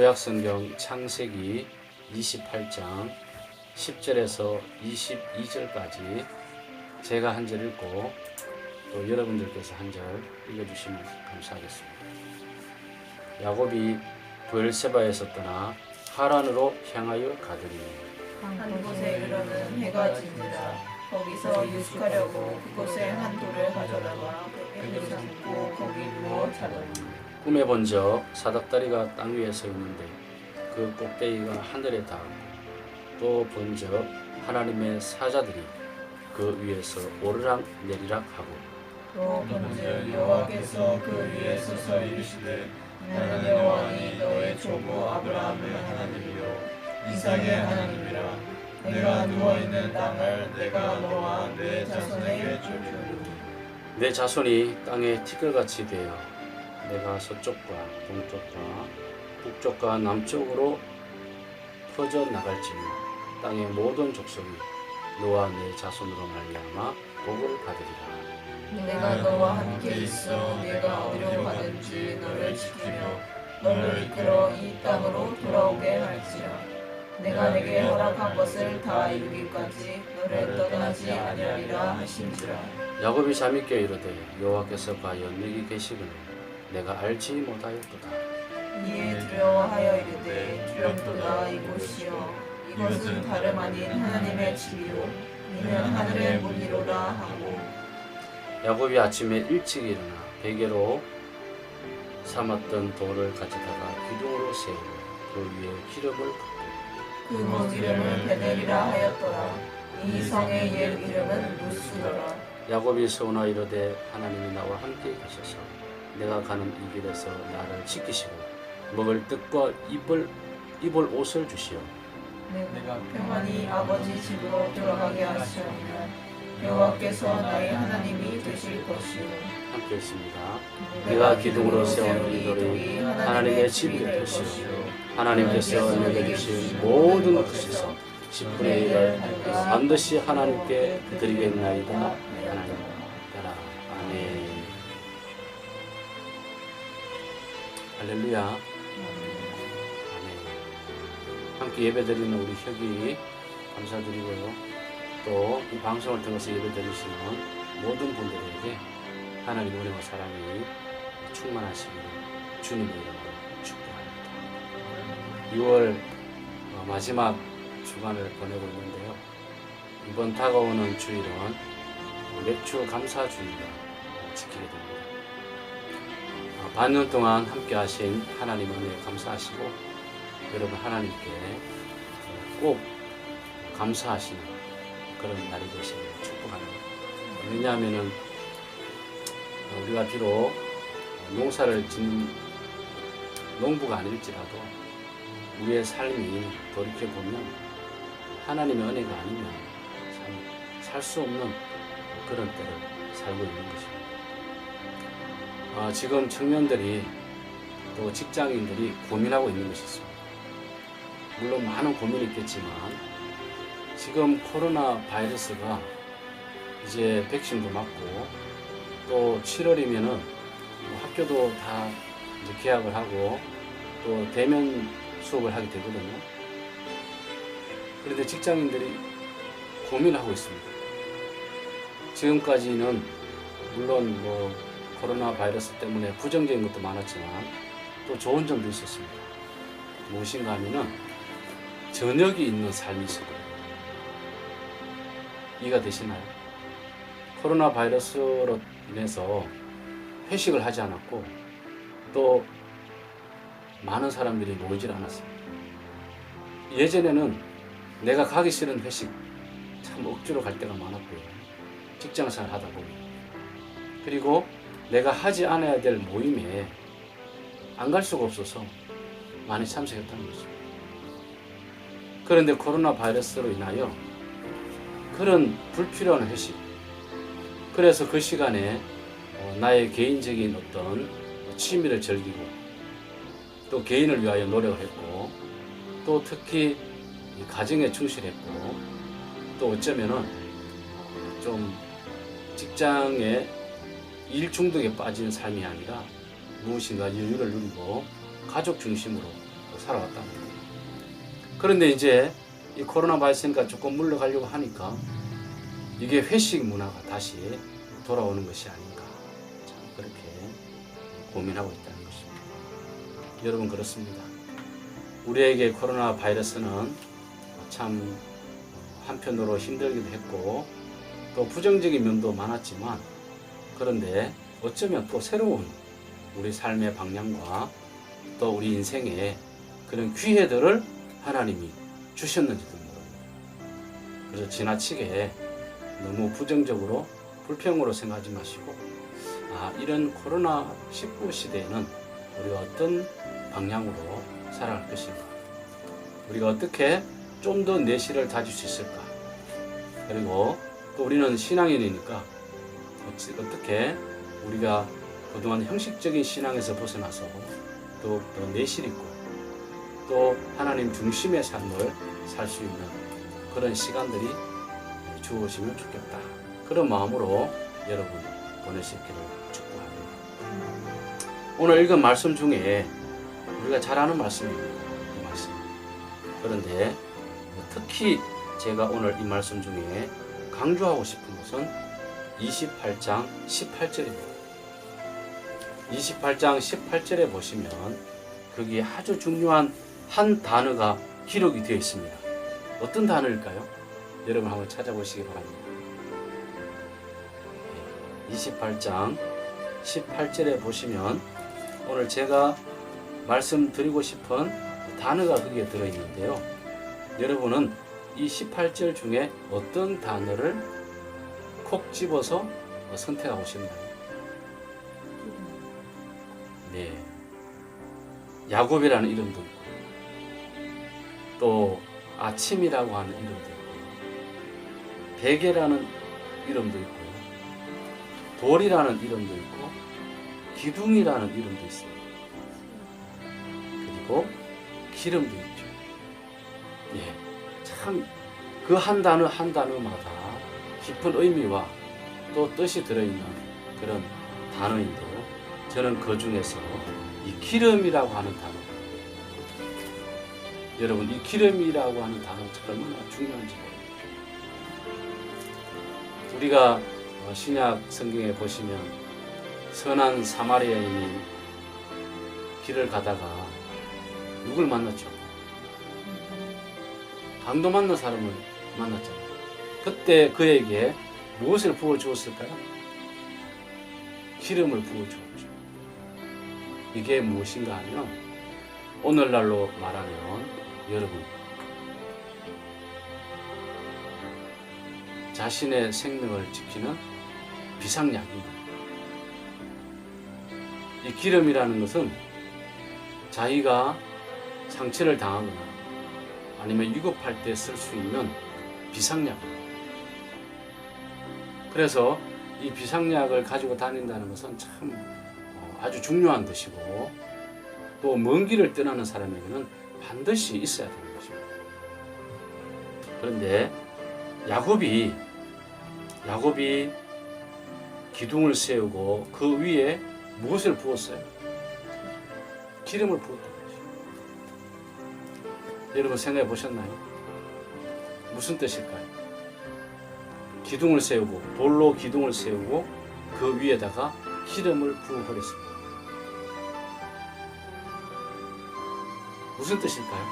구약성경 창세기 28장 10절에서 22절까지 제가 한 절 읽고 또 여러분들께서 한 절 읽어주시면 감사하겠습니다. 야곱이 부엘세바에서 떠나 하란으로 향하여 가더니 한 곳에 이르러는 해가 지니라 거기서 유숙하려고 그곳에 한 돌을 가져다가 벽에 삼고 거기 누워 자더니 꿈에 본적 사닥다리가 땅 위에 서 있는데 그 꼭대기가 하늘에 닿았고 또 본 적 하나님의 사자들이 그 위에서 오르락 내리락 하고 또 본즉 여호와께서 그 위에 서서 이르시되 나는 여호와니 너의 조부 아브라함의 하나님이요 이삭의 하나님이라. 내가 누워있는 땅을 내가 너와 내 자손에게 주리니 내 자손이 땅에 티끌같이 되어 내가 서쪽과 동쪽과 북쪽과 남쪽으로 퍼져 나갈지니 땅의 모든 족속이 너와 내 자손으로 말미암아 복을 받으리라. 내가 너와 함께 있어 내가 어디로 가든지 너를 지키며 너를 이끌어 이 땅으로 돌아오게 할지라. 내가 내게 허락한 것을 다 이루기까지 너를 떠나지 아니하리라 하신지라. 야곱이 잠이 깨 이르되 여호와께서 과연 여기 계시거늘 내가 알지 못하였도다. 이에 두려워하여 이르되 두렵도다 이곳이여. 이것은 다름 아닌 하나님의 집이요. 이는 하늘의 문이로라 하고. 야곱이 아침에 일찍 일어나 베개로 삼았던 돌을 가져다가 기둥으로 세우고 그 위에 기름을 붓고 그곳 이름을 베델이라 하였더라. 이 성의 옛 이름은 루스더라. 야곱이 서운하 이르되 하나님이 나와 함께 계셔서 내가 가는 이 길에서 나를 지키시고 먹을 뜻과 입을 입을 옷을 주시오. 내가 평안히 아버지 집으로 돌아가게 하시오니라 여호와께서 나의 하나님이 되실 것이요. 함께 있습니다. 내가 기둥으로 세운 이 돌이 하나님의 집이 될 것이요 하나님께서 내게 주신 모든 것에서 10분의 1을 반드시 하나님께 드리겠나이다. 할렐루야. 아멘. 함께 예배드리는 우리 혁이 감사드리고요. 또 이 방송을 통해서 예배드리시는 모든 분들에게 하나님 은혜와 사랑이 충만하시기를 주님의 이름으로 축복합니다. 6월 어, 마지막 주간을 보내고 있는데요. 이번 다가오는 주일은 맥주 감사 주일을 지키게 됩니다. 어, 반년 동안 함께 하신 하나님 은혜에 감사하시고 여러분 하나님께 꼭 감사하시는 그런 날이 되시길 축복합니다. 왜냐하면은 어, 우리가 비록 농사를 짓는 농부가 아닐지라도 우리의 삶이 돌이켜 보면 하나님의 은혜가 아니면 살수 없는 그런 때를 살고 있는 것입니다. 아, 지금 청년들이 또 직장인들이 고민하고 있는 것이 있습니다. 물론 많은 고민이 있겠지만 지금 코로나 바이러스가 이제 백신도 맞고 또 7월이면은 학교도 다 이제 개학을 하고 또 대면 수업을 하게 되거든요. 그런데 직장인들이 고민하고 있습니다. 지금까지는 물론 뭐 코로나 바이러스 때문에 부정적인 것도 많았지만 또 좋은 점도 있었습니다. 무엇인가 하면은 저녁이 있는 삶이 있었거든요. 이해가 되시나요? 코로나 바이러스로 인해서 회식을 하지 않았고 또 많은 사람들이 모이질 않았습니다. 예전에는 내가 가기 싫은 회식 참 억지로 갈 때가 많았고요. 직장생활 하다 보면 그리고 내가 하지 않아야 될 모임에 안 갈 수가 없어서 많이 참석했다는 거죠. 그런데 코로나 바이러스로 인하여 그런 불필요한 회식 그래서 그 시간에 어, 나의 개인적인 어떤 취미를 즐기고 또 개인을 위하여 노력을 했고 또 특히 이 가정에 충실했고 또 어쩌면은 좀 직장에 일 중독에 빠진 삶이 아니라 무엇인가 여유를 누리고 가족 중심으로 살아왔다는 거예요. 그런데 이제 이 코로나 바이러스니까 조금 물러가려고 하니까 이게 회식 문화가 다시 돌아오는 것이 아닌가 참 그렇게 고민하고 있다는 것입니다. 여러분 그렇습니다. 우리에게 코로나 바이러스는 참 한편으로 힘들기도 했고 또 부정적인 면도 많았지만 그런데 어쩌면 또 새로운 우리 삶의 방향과 또 우리 인생에 그런 기회들을 하나님이 주셨는지도 모릅니다. 그래서 지나치게 너무 부정적으로 불평으로 생각하지 마시고 아 이런 코로나 19 시대에는 우리가 어떤 방향으로 살아갈 것인가 우리가 어떻게 좀 더 내실을 다질 수 있을까 그리고 또 우리는 신앙인이니까 어떻게 우리가 그동안 형식적인 신앙에서 벗어나서 또, 또 내실 있고 또 하나님 중심의 삶을 살 수 있는 그런 시간들이 주어지면 좋겠다. 그런 마음으로 여러분 보내시기를 축복합니다. 오늘 읽은 말씀 중에 우리가 잘 아는 말씀입니다. 이 말씀. 그런데 특히 제가 오늘 이 말씀 중에 강조하고 싶은 것은 28장 18절입니다. 28장 18절에 보시면 거기에 아주 중요한 한 단어가 기록이 되어 있습니다. 어떤 단어일까요? 여러분 한번 찾아보시기 바랍니다. 28장 18절에 보시면 오늘 제가 말씀드리고 싶은 단어가 거기에 들어있는데요. 여러분은 이 18절 중에 어떤 단어를 콕 집어서 선택하고 싶나요? 네. 야곱이라는 이름도 있고, 또 아침이라고 하는 이름도 있고, 베개라는 이름도 있고요. 돌이라는 이름도 있고, 기둥이라는 이름도 있어요. 그리고 기름도 있죠. 예. 참, 그 한 단어 한 단어마다 깊은 의미와 또 뜻이 들어있는 그런 단어인데요. 저는 그 중에서 이 기름이라고 하는 단어. 여러분, 이 기름이라고 하는 단어가 얼마나 중요한지 모릅니다. 우리가 어, 신약 성경에 보시면 선한 사마리아인이 길을 가다가 누굴 만났죠? 강도 만난 사람을 만났잖아요. 그때 그에게 무엇을 부어 주었을까요? 기름을 부어 주었죠. 이게 무엇인가 하면 오늘날로 말하면 여러분 자신의 생명을 지키는 비상약입니다. 이 기름이라는 것은 자기가 상처를 당하거나 아니면 위급할 때 쓸 수 있는 비상약입니다. 그래서 이 비상약을 가지고 다닌다는 것은 참 어, 아주 중요한 것이고 또 먼 길을 떠나는 사람에게는 반드시 있어야 되는 것입니다. 그런데 야곱이 야곱이 기둥을 세우고 그 위에 무엇을 부었어요? 기름을 것이죠. 여러분 생각해 보셨나요? 무슨 뜻일까요? 기둥을 세우고 돌로 기둥을 세우고 그 위에다가 기름을 부어버렸습니다. 무슨 뜻일까요?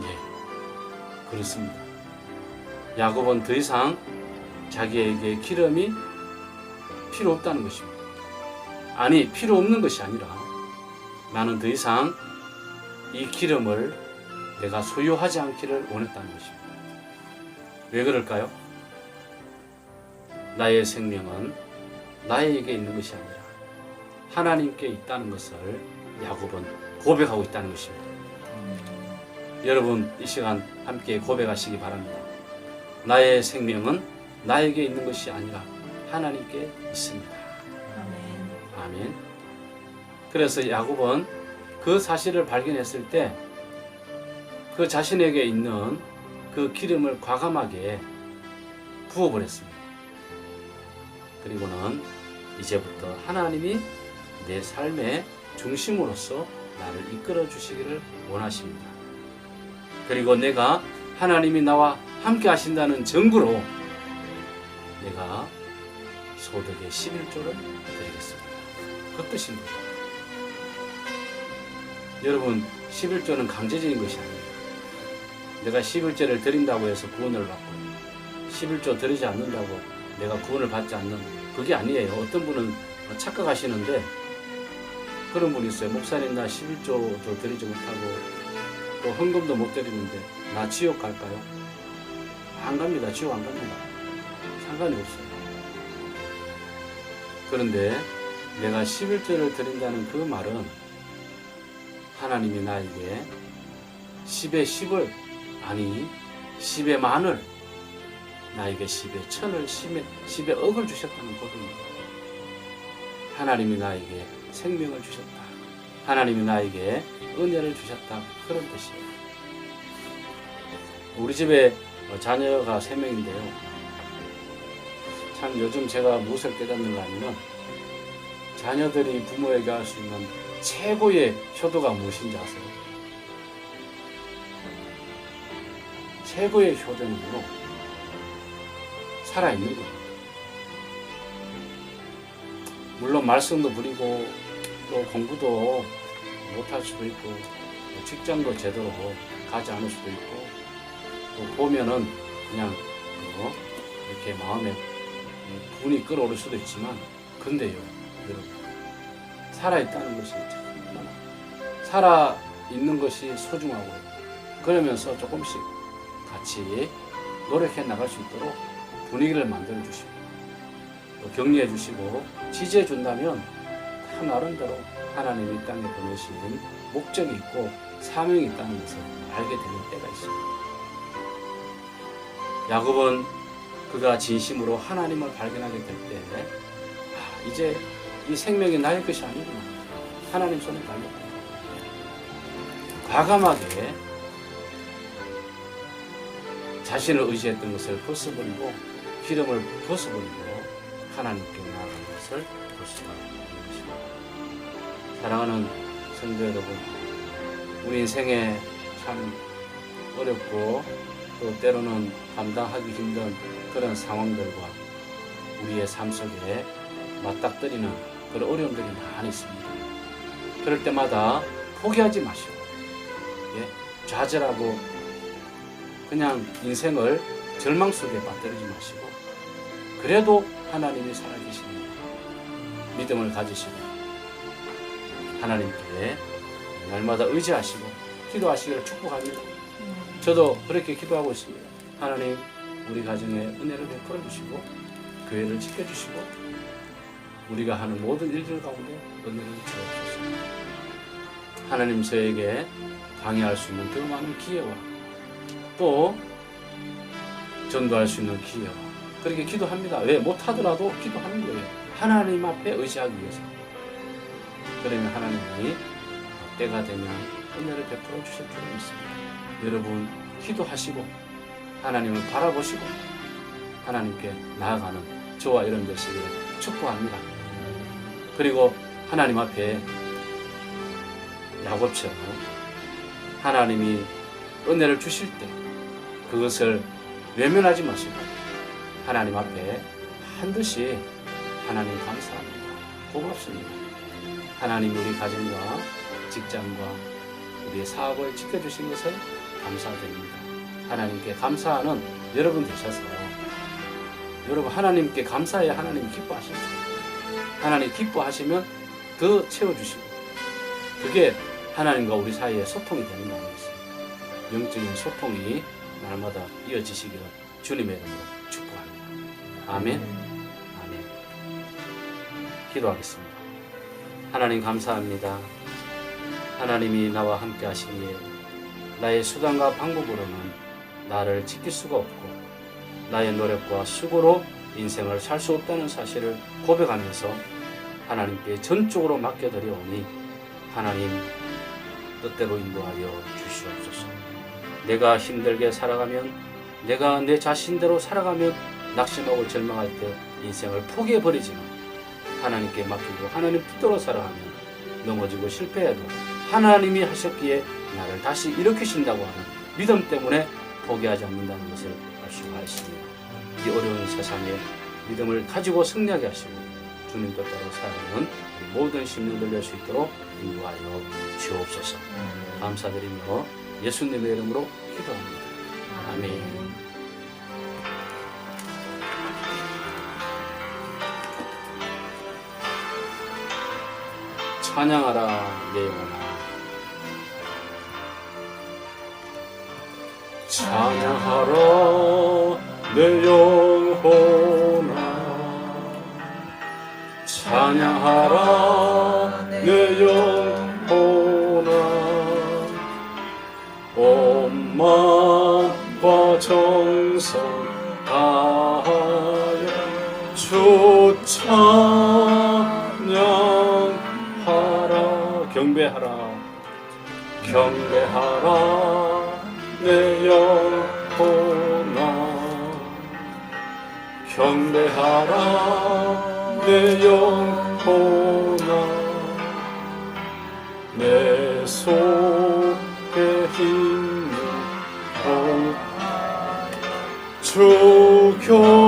네, 그렇습니다. 야곱은 더 이상 자기에게 기름이 필요 없다는 것입니다. 아니, 필요 없는 것이 아니라 나는 더 이상 이 기름을 내가 소유하지 않기를 원했다는 것입니다. 왜 그럴까요? 나의 생명은 나에게 있는 것이 아니라 하나님께 있다는 것을 야곱은 고백하고 있다는 것입니다. 여러분 이 시간 함께 고백하시기 바랍니다. 나의 생명은 나에게 있는 것이 아니라 하나님께 있습니다. 아멘. 아멘. 그래서 야곱은 그 사실을 발견했을 때 그 자신에게 있는 그 기름을 과감하게 부어버렸습니다. 그리고는 이제부터 하나님이 내 삶의 중심으로서 나를 이끌어 주시기를 원하십니다. 그리고 내가 하나님이 나와 함께 하신다는 증거로 내가 소득의 11조를 드리겠습니다. 그 뜻입니다. 여러분, 11조는 강제적인 것이 아닙니다. 내가 11조를 드린다고 해서 구원을 받고 11조 드리지 않는다고 내가 구원을 받지 않는 그게 아니에요. 어떤 분은 착각하시는데 그런 분이 있어요. 목사님 나 11조도 드리지 못하고 또 헌금도 못 드리는데 나 지옥 갈까요? 안 갑니다. 지옥 안 갑니다. 상관이 없어요. 그런데 내가 11조를 드린다는 그 말은 하나님이 나에게 10의 10을 아니 10의 만을 나에게 10의 천을 10의, 10의 억을 주셨다는 고백입니다. 하나님이 나에게 생명을 주셨다. 하나님이 나에게 은혜를 주셨다. 그런 뜻이에요. 우리 집에 어, 자녀가 세 명인데요. 참 요즘 제가 무엇을 깨닫는가 하면 자녀들이 부모에게 할 수 있는 최고의 효도가 무엇인지 아세요? 최고의 효도는요, 살아있는 겁니다. 물론 말씀도 부리고 또 공부도 못할 수도 있고 뭐 직장도 제대로 가지 않을 수도 있고 또 보면은 그냥 뭐 이렇게 마음에 분이 끌어오를 수도 있지만 근데요 여러분 살아있다는 것이 참 살아있는 것이 소중하고 그러면서 조금씩 같이 노력해 나갈 수 있도록 분위기를 만들어 주시고 또 격려해 주시고 지지해 준다면 다 나름대로 하나님이 이 땅에 보내신 목적이 있고 사명이 있다는 것을 알게 되는 때가 있습니다. 야곱은 그가 진심으로 하나님을 발견하게 될 때, 아, 이제 이 생명이 나의 것이 아니구나. 하나님 손에 달렸다. 과감하게 자신을 의지했던 것을 벗어버리고 기름을 벗어버리고 하나님께 나아가는 것을 볼 수가 있는 것입니다. 사랑하는 성도 여러분, 우리 인생에 참 어렵고 또 때로는 감당하기 힘든 그런 상황들과 우리의 삶 속에 맞닥뜨리는 그런 어려움들이 많이 있습니다. 그럴 때마다 포기하지 마시고, 예, 좌절하고 그냥 인생을 절망 속에 빠뜨리지 마시고, 그래도 하나님이 살아계시는 믿음을 가지시고, 하나님께 날마다 의지하시고, 기도하시기를 축복합니다. 저도 그렇게 기도하고 있습니다. 하나님, 우리 가정에 은혜를 베풀어 주시고, 교회를 지켜 주시고, 우리가 하는 모든 일들 가운데 은혜를 주옵소서. 하나님 저에게 강의할 수 있는 더 많은 기회와 또 전도할 수 있는 기회와 그렇게 기도합니다. 왜? 못하더라도 기도하는 거예요. 하나님 앞에 의지하기 위해서. 그러면 하나님이 때가 되면 은혜를 베풀어 주실 줄 믿습니다. 여러분 기도하시고 하나님을 바라보시고 하나님께 나아가는 저와 여러분 되시길 축복합니다. 그리고 하나님 앞에 야곱처럼 하나님이 은혜를 주실 때 그것을 외면하지 마시고 하나님 앞에 반드시 하나님 감사합니다. 고맙습니다. 하나님 우리 가정과 직장과 우리의 사업을 지켜주신 것을 감사드립니다. 하나님께 감사하는 여러분 되셔서 여러분 하나님께 감사해야 하나님 기뻐하십니다. 하나님 기뻐하시면 더 채워주시고 그게 하나님과 우리 사이의 소통이 되는 것입니다. 영적인 소통이 날마다 이어지시기를 주님의 이름으로 축복합니다. 아멘. 아멘. 기도하겠습니다. 하나님 감사합니다. 하나님이 나와 함께 하시기에 나의 수단과 방법으로는 나를 지킬 수가 없고 나의 노력과 수고로 인생을 살 수 없다는 사실을 고백하면서 하나님께 전적으로 맡겨드려오니 하나님 뜻대로 인도하여 주시옵소서. 내가 힘들게 살아가면 내가 내 자신대로 살아가면 낙심하고 절망할 때 인생을 포기해 버리지만 하나님께 맡기고 하나님 뜻대로 살아가면 넘어지고 실패해도 하나님이 하셨기에 나를 다시 일으키신다고 하는 믿음 때문에 포기하지 않는다는 것을 알 수가 있습니다. 이 어려운 세상에 믿음을 가지고 승리하게 하시고 주님 뜻대로 살아가는 모든 심령들 낼수 있도록 인도하여 주옵소서. 감사드리며 예수님의 이름으로 기도합니다. 아멘. 찬양하라 내 영혼아 찬양하라 내 영혼아 찬양하라 내 영혼아 마음과 정성 다하여 주 찬양하라. 경배하라. 경배하라. 내 영혼아. 경배하라. 내 영혼아. 내속 있는 주 교회